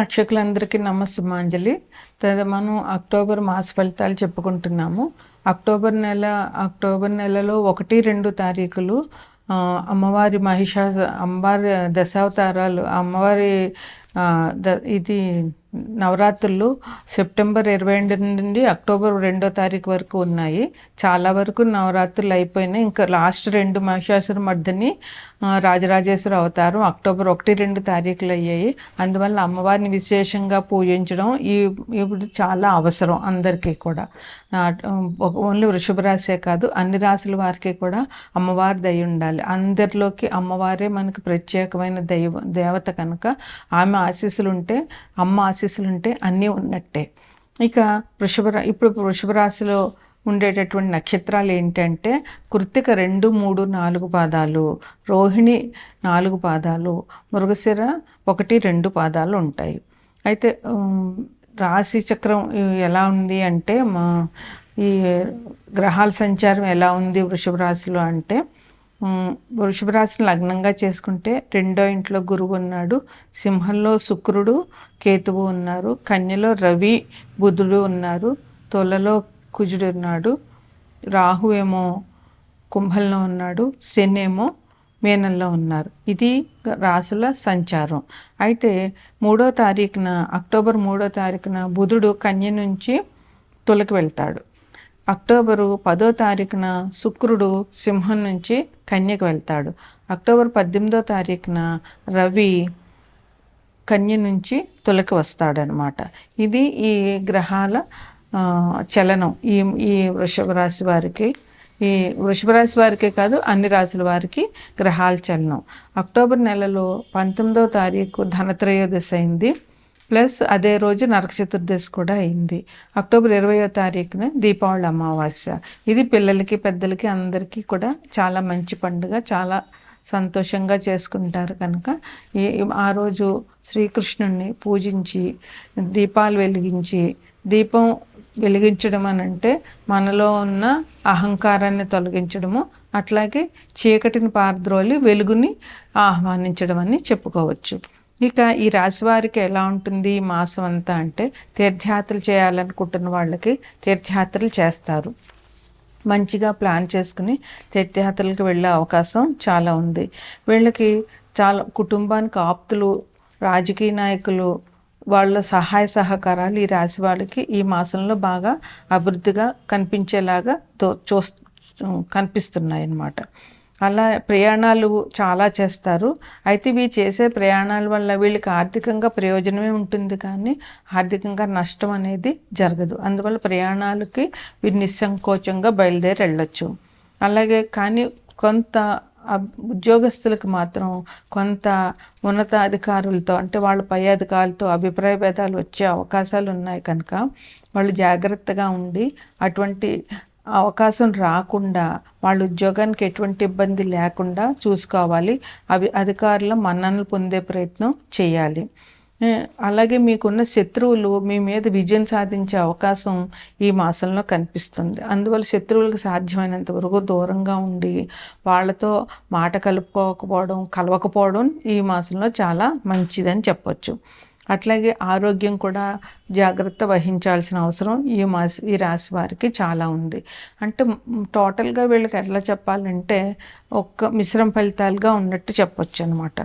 ప్రేక్షకులందరికీ నమస్సుమాంజలి. మనం అక్టోబర్ మాస ఫలితాలు చెప్పుకుంటున్నాము. అక్టోబర్ నెల అక్టోబర్ నెలలో ఒకటి రెండు తారీఖులు అమ్మవారి మహిషాస అమ్మవారి దశావతారాలు అమ్మవారి ద ఇది నవరాత్రులు సెప్టెంబర్ ఇరవై రెండు నుండి అక్టోబర్ రెండో తారీఖు వరకు ఉన్నాయి. చాలా వరకు నవరాత్రులు అయిపోయినాయి. ఇంకా లాస్ట్ రెండు మహిషాసుర మర్దిని రాజరాజేశ్వర అవతారం అక్టోబర్ ఒకటి రెండు తారీఖులు అయ్యాయి. అందువల్ల అమ్మవారిని విశేషంగా పూజించడం ఈ ఇప్పుడు చాలా అవసరం అందరికీ కూడా. ఓన్లీ వృషభ రాశే కాదు అన్ని రాశుల వారికి కూడా అమ్మవారి దయ ఉండాలి. అందరిలోకి అమ్మవారే మనకు ప్రత్యేకమైన దైవ దేవత కనుక ఆమె ఆశీస్సులు ఉంటే అమ్మ ఆశీస్సులు ఉంటే అన్నీ ఉన్నట్టే. ఇక వృషభ ఇప్పుడు వృషభ రాశిలో ఉండేటటువంటి నక్షత్రాలు ఏంటంటే కృత్తిక రెండు మూడు నాలుగు పాదాలు రోహిణి నాలుగు పాదాలు మృగశిర ఒకటి రెండు పాదాలు ఉంటాయి. అయితే రాశి చక్రం ఎలా ఉంది అంటే మా ఈ గ్రహాల సంచారం ఎలా ఉంది వృషభ రాశిలో అంటే వృషభ రాశిని లగ్నంగా చేసుకుంటే రెండో ఇంట్లో గురువు ఉన్నాడు సింహంలో శుక్రుడు కేతువు ఉన్నారు కన్యలో రవి బుధుడు ఉన్నారు తొలలో కుజుడు ఉన్నాడు రాహు ఏమో కుంభంలో ఉన్నాడు. శని ఏమో మేనంలో ఉన్నారు. ఇది రాసుల సంచారం. అయితే మూడో తారీఖున అక్టోబర్ మూడో తారీఖున బుధుడు కన్య నుంచి తొలకి వెళ్తాడు. అక్టోబరు పదో తారీఖున శుక్రుడు సింహం నుంచి కన్యకు వెళ్తాడు. అక్టోబర్ పద్దెనిమిదో తారీఖున రవి కన్య నుంచి తొలకి వస్తాడనమాట ఇది ఈ గ్రహాల చలనం ఈ ఈ వృషభ రాశి వారికి. ఈ వృషభ రాశి వారికే కాదు అన్ని రాశుల వారికి గ్రహాల చలనం. అక్టోబర్ నెలలో పంతొమ్మిదో తారీఖు ధనత్రయోదశి అయింది. ప్లస్ అదే రోజు నరక చతుర్దశి కూడా అయింది. అక్టోబర్ ఇరవయో తారీఖున దీపావళి అమావాస్య. ఇది పిల్లలకి పెద్దలకి అందరికీ కూడా చాలా మంచి పండుగ చాలా సంతోషంగా చేసుకుంటారు కనుక. ఈ ఆ రోజు శ్రీకృష్ణుణ్ణి పూజించి దీపాలు వెలిగించి దీపం వెలిగించడం అని అంటే మనలో ఉన్న అహంకారాన్ని తొలగించడము అట్లాగే చీకటిని పారద్రోలి వెలుగుని ఆహ్వానించడం అని చెప్పుకోవచ్చు. ఇక ఈ రాశి వారికి ఎలా ఉంటుంది? ఈ మాసం అంతా అంటే తీర్థయాత్రలు చేయాలనుకుంటున్న వాళ్ళకి తీర్థయాత్రలు చేస్తారు. మంచిగా ప్లాన్ చేసుకుని తీర్థయాత్రలకు వెళ్ళే అవకాశం చాలా ఉంది. వీళ్ళకి చాలా కుటుంబానికి ఆప్తులు రాజకీయ నాయకులు వాళ్ళ సహాయ సహకారాలు ఈ రాశి వాళ్ళకి ఈ మాసంలో బాగా అభివృద్ధిగా కనిపించేలాగా తో చూ కనిపిస్తున్నాయి అన్నమాట. అలా ప్రయాణాలు చాలా చేస్తారు. అయితే ఇవి చేసే ప్రయాణాల వల్ల వీళ్ళకి ఆర్థికంగా ప్రయోజనమే ఉంటుంది కానీ ఆర్థికంగా నష్టం అనేది జరగదు. అందువల్ల ప్రయాణాలకి వీరు నిస్సంకోచంగా బయలుదేరి వెళ్ళొచ్చు. అలాగే కానీ కొంత ఉద్యోగస్తులకు మాత్రం కొంత ఉన్నత అధికారులతో అంటే వాళ్ళ పై అధికారులతో అభిప్రాయ భేదాలు వచ్చే అవకాశాలు ఉన్నాయి కనుక వాళ్ళు జాగ్రత్తగా ఉండి అటువంటి అవకాశం రాకుండా వాళ్ళ ఉద్యోగానికి ఎటువంటి ఇబ్బంది లేకుండా చూసుకోవాలి. అవి అధికారుల మన్ననలు పొందే ప్రయత్నం చేయాలి. అలాగే మీకున్న శత్రువులు మీ మీద విజయం సాధించే అవకాశం ఈ మాసంలో కనిపిస్తుంది. అందువల్ల శత్రువులకు సాధ్యమైనంత వరకు దూరంగా ఉండి వాళ్ళతో మాట కలుపుకోకపోవడం కలవకపోవడం ఈ మాసంలో చాలా మంచిదని చెప్పొచ్చు. అట్లాగే ఆరోగ్యం కూడా జాగ్రత్త వహించాల్సిన అవసరం ఈ మాస ఈ రాశి వారికి చాలా ఉంది. అంటే టోటల్గా వీళ్ళకి ఎట్లా చెప్పాలంటే ఒక్క మిశ్రమ ఫలితాలుగా ఉన్నట్టు చెప్పొచ్చు అనమాట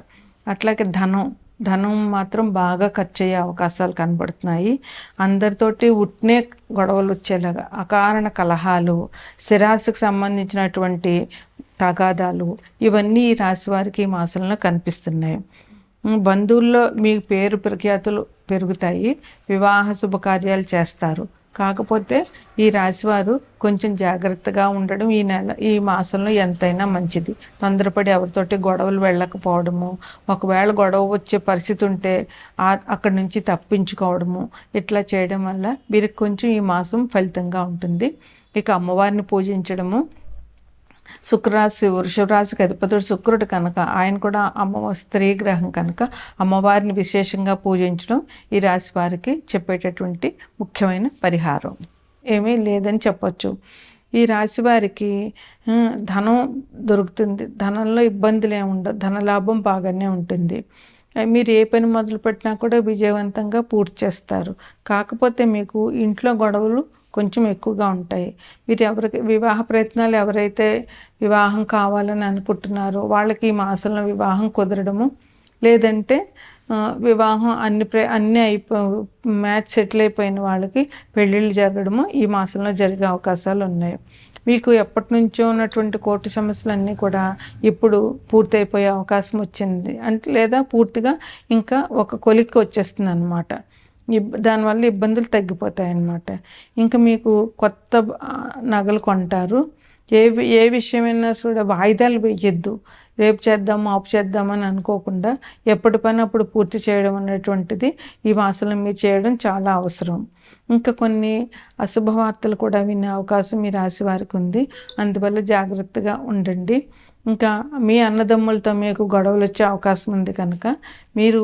అట్లాగే ధనం ధనం మాత్రం బాగా ఖర్చు అయ్యే అవకాశాలు కనబడుతున్నాయి. అందరితోటి ఉట్నే గొడవలు వచ్చేలాగా అకారణ కలహాలు స్థిరాస్తికి సంబంధించినటువంటి తగాదాలు ఇవన్నీ ఈ రాశి వారికి ఈ మాసంలో కనిపిస్తున్నాయి. బంధువుల్లో మీ పేరు ప్రఖ్యాతులు పెరుగుతాయి. వివాహ శుభకార్యాలు చేస్తారు. కాకపోతే ఈ రాశివారు కొంచెం జాగ్రత్తగా ఉండడం ఈ నెల ఈ మాసంలో ఎంతైనా మంచిది. తొందరపడి ఎవరితోటి గొడవలు వెళ్ళకపోవడము ఒకవేళ గొడవ వచ్చే పరిస్థితి ఉంటే అక్కడి నుంచి తప్పించుకోవడము ఇట్లా చేయడం వల్ల వీరికి కొంచెం ఈ మాసం ఫలితంగా ఉంటుంది. ఇక అమ్మవారిని పూజించడము శుక్రరాశి వృషభరాశికి అధిపతుడు శుక్రుడు కనుక ఆయన కూడా అమ్మ స్త్రీ గ్రహం కనుక అమ్మవారిని విశేషంగా పూజించడం ఈ రాశి వారికి చెప్పేటటువంటి ముఖ్యమైన పరిహారం. ఏమీ లేదని చెప్పొచ్చు. ఈ రాశి వారికి ధనం దొరుకుతుంది. ధనంలో ఇబ్బందులు ఏమి ఉండవు. ధనలాభం బాగానే ఉంటుంది. మీరు ఏ పని మొదలుపెట్టినా కూడా విజయవంతంగా పూర్తి చేస్తారు. కాకపోతే మీకు ఇంట్లో గొడవలు కొంచెం ఎక్కువగా ఉంటాయి. మీరు ఎవరికి వివాహ ప్రయత్నాలు ఎవరైతే వివాహం కావాలని అనుకుంటున్నారో వాళ్ళకి ఈ మాసంలో వివాహం కుదరడము. లేదంటే వివాహం అన్ని ప్ర అన్నీ అయిపో మ్యాచ్ సెటిల్ అయిపోయిన వాళ్ళకి పెళ్ళిళ్ళు జరగడము ఈ మాసంలో జరిగే అవకాశాలు ఉన్నాయి. మీకు ఎప్పటి నుంచో ఉన్నటువంటి కోర్టు సమస్యలన్నీ కూడా ఇప్పుడు పూర్తయిపోయే అవకాశం వచ్చింది. అంటే లేదా పూర్తిగా ఇంకా ఒక కొలిక్కి వచ్చేస్తుంది అనమాట దానివల్ల ఇబ్బందులు తగ్గిపోతాయి అన్నమాట ఇంకా మీకు కొత్త నగలు కొంటారు. ఏ ఏ విషయమైనా కూడా వాయిదాలు వేయొద్దు. రేపు చేద్దాం ఆపు చేద్దామని అనుకోకుండా ఎప్పటి పని అప్పుడు పూర్తి చేయడం అనేటువంటిది ఈ మాసంలో మీరు చేయడం చాలా అవసరం. ఇంకా కొన్ని అశుభవార్తలు కూడా వినే అవకాశం మీ రాశి వారికి ఉంది. అందువల్ల జాగ్రత్తగా ఉండండి. ఇంకా మీ అన్నదమ్ములతో మీకు గొడవలు వచ్చే అవకాశం ఉంది కనుక మీరు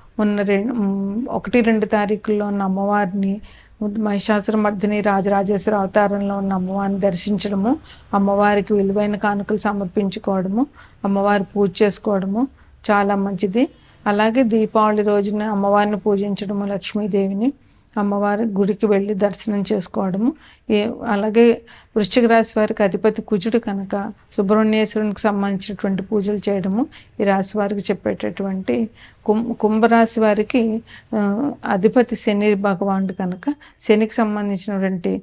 ఉన్న రెండు ఒకటి రెండు తారీఖుల్లో ఉన్న అమ్మవారిని మహిషాసుర మర్దిని రాజరాజేశ్వర అవతారంలో ఉన్న అమ్మవారిని దర్శించడము అమ్మవారికి విలువైన కానుకలు సమర్పించుకోవడము అమ్మవారి పూజ చేసుకోవడము చాలా మంచిది. అలాగే దీపావళి రోజున అమ్మవారిని పూజించడము లక్ష్మీదేవిని అమ్మవారి గుడికి వెళ్ళి దర్శనం చేసుకోవడము. ఏ అలాగే వృశ్చిక రాశి వారికి అధిపతి కుజుడు కనుక సుబ్రహ్మణ్యేశ్వరునికి సంబంధించినటువంటి పూజలు చేయడము ఈ రాశి వారికి చెప్పేటటువంటి కుం కుంభరాశి వారికి అధిపతి శని భగవానుడు కనుక శనికి సంబంధించినటువంటి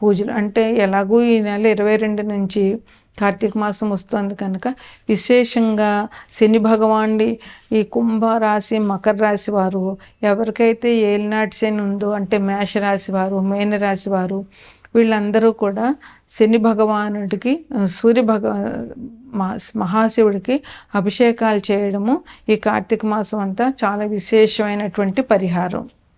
పూజలు అంటే ఎలాగూ ఈ నెల ఇరవై రెండు నుంచి కార్తీక మాసం వస్తుంది కనుక విశేషంగా శని భగవానుడి ఈ కుంభ రాశి మకర రాశి వారు ఎవరికైతే ఏలినాటి శని ఉందో అంటే మేష రాశి వారు మేన రాశి వారు వీళ్ళందరూ కూడా శని భగవానుడికి సూర్య భగ మహాశివుడికి అభిషేకాలు చేయడము ఈ కార్తీక మాసం అంతా చాలా విశేషమైనటువంటి పరిహారం.